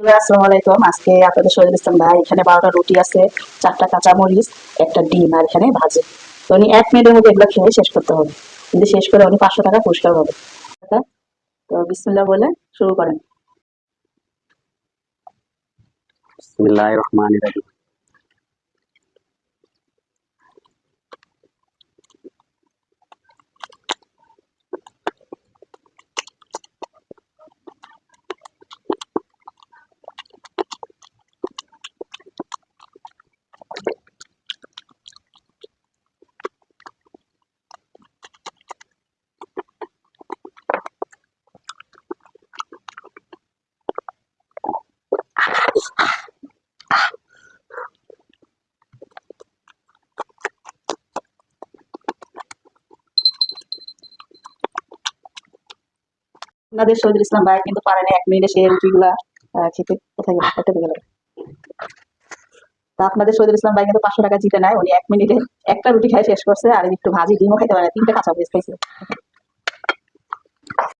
আসসালামু আলাইকুম। আজকে আপনাদের শহীদুল ইসলাম ভাই, এখানে বারোটা রুটি আছে, চারটা কাঁচামরিচ, একটা ডিম আর এখানে ভাজি। তো উনি এক মিনিটের মধ্যে এগুলো খেয়ে শেষ করতে হবে। কিন্তু শেষ করে উনি পাঁচশো টাকা পুরস্কার হবে তো বিসমিল্লাহ বলে শুরু করেন। বিসমিল্লাহ রহমান আপনাদের শহীদুল ইসলাম ভাই কিন্তু পারেন এক মিনিটে সে রুটিগুলা খেতে কোথায় কোথায় গেল। তা আপনাদের শহীদুল ইসলাম ভাই কিন্তু পাঁচশো টাকা জিতে নেয় উনি এক মিনিটে একটা রুটি খাই শেষ করছে আর একটু ভাজি ডিমও খাইতে পারে না, তিনটা কাঁচা বেশ খাইছে।